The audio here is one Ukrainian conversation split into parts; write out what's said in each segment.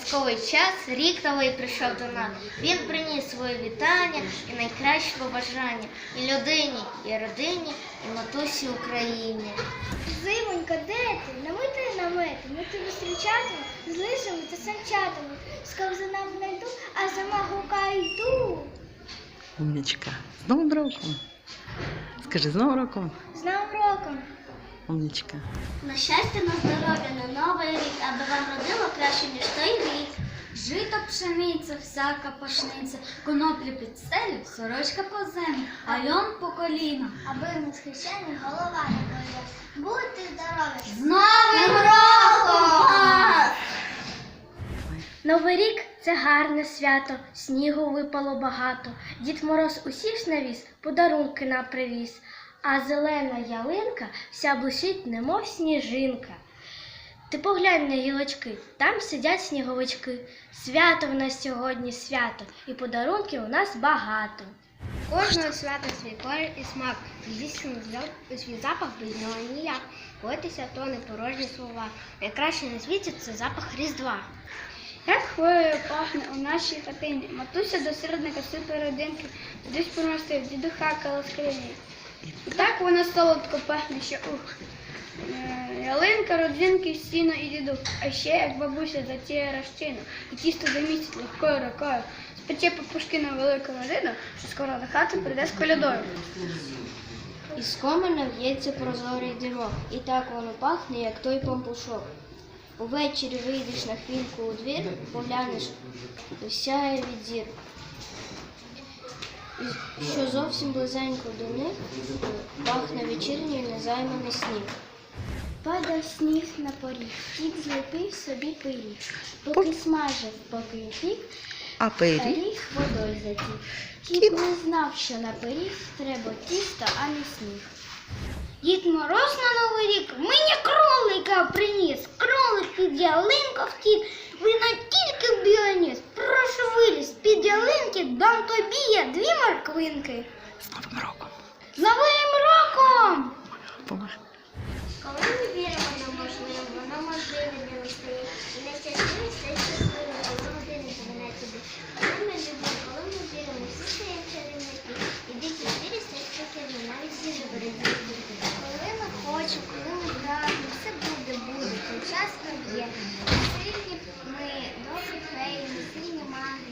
казковий час рік новий прийшов до нас. Він приніс своє вітання і найкращі побажання і людині, і родині, і матусі Україні. Зимонька, де ти? Намити намети, ми тебе зустрічатимемо з лисами та санчатами. Скав за нами найду, а сама гукаю йду. Умничка. З Новим роком. Скажи, з Новим роком. З Новим роком. Умничка. На щастя, на здоров'я, на новий рік, аби вам родило краще, ніж той рік. Жито пшениця, всяка пашниця, коноплі під стелю, сорочка по землю, а льон по коліна. Аби не схищені голова не боліла. Будьте здорові! З Новим роком! Новий рік це гарне свято, снігу випало багато. Дід Мороз усіх навіз, подарунки нам привіз. А зелена ялинка вся блищить, немов сніжинка. Ти поглянь на гілочки, там сидять сніговички. Свято в нас сьогодні свято, і подарунків у нас багато. Кожного свята свій колір і смак, звісно, свій запах без нього ніяк. Бойтеся, то не порожні слова. Найкраще на світі це запах Різдва. Як хвилею пахне у нашій хатині. Матуся до середника сипе родинки, дідусь помастив, дідуха. І так вона солодко пахне, що ух. Е, Ялинка, родзинки, сіно і діду. А ще як бабуся затіє розчину, і тісто замісить легкою рукою. Спече папушки на велику родину, що скоро до хати прийде з колядою. Із комина в'ється прозорий димок, і так воно пахне, як той пампушок. Увечері вийдеш на хвильку у двір, поглянеш, сяє від зір. Що зовсім близенько до них, пахне вечірній незайманий сніг. Падав сніг на поріг, кіт злепив собі пиріг. Поки смажив, поки пік, А пиріг? водою затік. Кіт не знав, що на пиріг треба тісто, а не сніг. Дід Мороз на Новий рік мені кролика приніс. Кролик під ялинку втік, вина дві морквинки. З Новим роком. З Новим роком! Помагай. Коли ми віримо на можливе, воно можливе не стає. І найщасливіше стає щасливим, коли один мене тобі. Коли ми любимо, коли ми віримо, всі стають чарівники. І дикі звірі стають шокерні, навіть зіжі бережуть. Коли ми хочемо, коли ми прагнемо, все буде, буде, той час нам є. Сильні ми, добрі феї, ми сильні маги.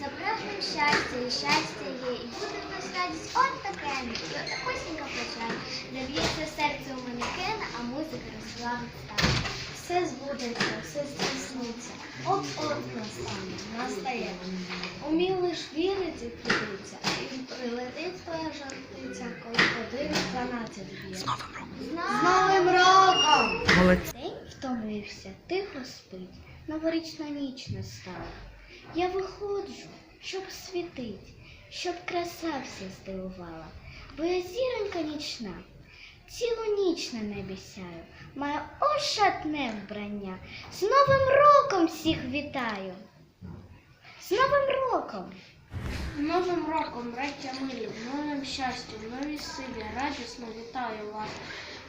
Запрагнем щастя, і щастя є, і буде в нас радість от таке, і от такосінька почає. Заб'ється серце у манекена, а музика розслабить стане. Все збудеться, все здійсниться. От от настане, настає. Лиш вірити прийдеться, і прилетить твоя жартиця, коли годин 12 б'є. З Новим роком. З Новим роком! Молодці. День втомився, тихо спить, новорічна ніч настала. Я виходжу, щоб світить, щоб краса вся здивувала, бо я зіронька нічна, цілу ніч на небі сяю, маю ошатне вбрання. З Новим роком всіх вітаю. З Новим роком! Новим роком, браття милі, новим щастям, новій силі, радісно вітаю вас.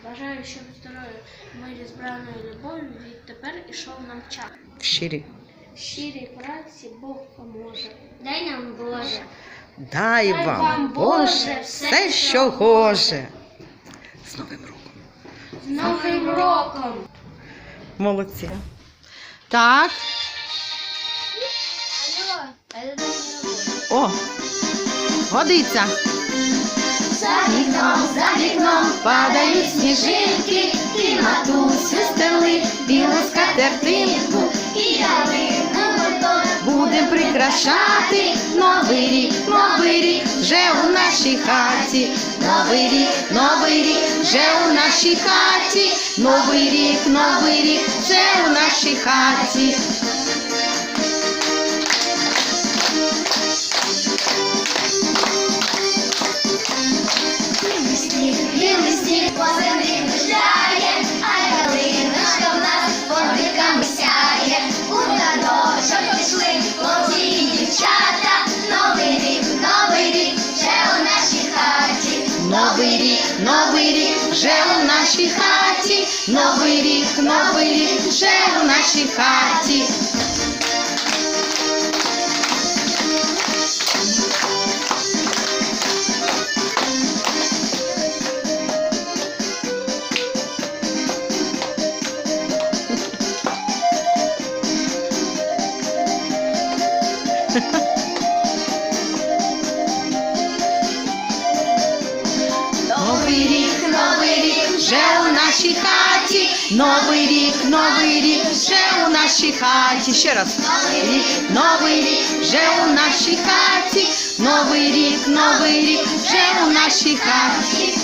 Бажаю, щоб здоров'я, мирі збраної любові відтепер ішов нам час. В щирі. Щирій праці Бог поможе. Дай нам Боже. Дай вам, Боже, все, що гоже. З Новим роком. З Новим роком! Молодці. Так. О, годиться. За вікном, за вікном Падають сніжинки, і матусю стели білу скатертинку, і ялинку прикрашати новий рік, новий рік вже у нашій хаті. Новий рік, новий рік вже у нашій хаті. Новий рік, новий рік вже у нашій хаті. вже у нашій хаті, новий рік, новий рік, вже у нашій хаті. Новий Вже у нашій хаті, новий рік, новий рік, вже у нашій хаті. Ще раз. Новий рік, новий рік, вже у нашій хаті, новий рік, новий рік, вже у нашій хаті.